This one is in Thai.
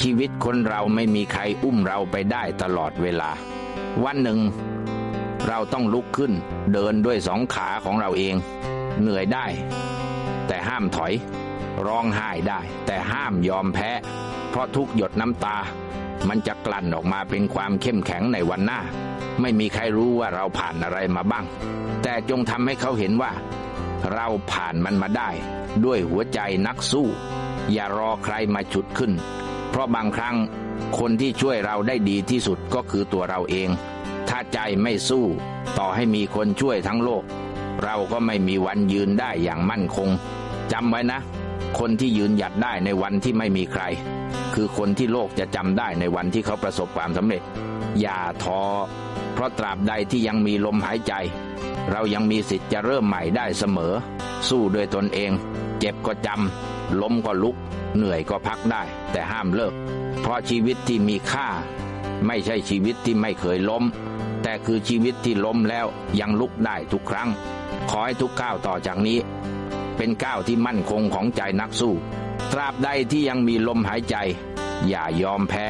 ชีวิตคนเราไม่มีใครอุ้มเราไปได้ตลอดเวลา วันหนึ่ง เราต้องลุกขึ้น เดินด้วยสองขาของเราเอง เหนื่อยได้ แต่ห้ามถอย ร้องไห้ได้ แต่ห้ามยอมแพ้ เพราะทุกหยดน้ำตา มันจะกลั่นออกมาเป็นความเข้มแข็งในวันหน้า ไม่มีใครรู้ว่าเราผ่านอะไรมาบ้าง แต่จงทำให้เขาเห็นว่า เราผ่านมันมาได้ ด้วยหัวใจนักสู้ อย่ารอใครมาฉุดขึ้น ราะบางครั้งคนที่ช่วยเราได้ดีที่สุดก็คือตัวเราเอง ถ้าใจไม่สู้ ต่อให้มีคนช่วยทั้งโลก เราก็ไม่มีวันยืนได้อย่างมั่นคงจำไว้นะ คนที่ยืนหยัดได้ในวันที่ไม่มีใคร คือคนที่โลกจะจำได้ในวันที่เขาประสบความสำเร็จ อย่าท้อเพราะตราบใดที่ยังมีลมหายใจ เรายังมีสิทธิ์จะเริ่มใหม่ได้เสมอ สู้ด้วยตนเอง เจ็บก็จำล้มก็ลุก เหนื่อยก็พักได้ แต่ห้ามเลิก เพราะชีวิตที่มีค่า ไม่ใช่ชีวิตที่ไม่เคยล้ม แต่คือชีวิตที่ล้มแล้วยังลุกได้ทุกครั้ง ขอให้ทุกก้าวต่อจากนี้ เป็นก้าวที่มั่นคงของใจนักสู้ ตราบใดที่ยังมีลมหายใจ อย่ายอมแพ้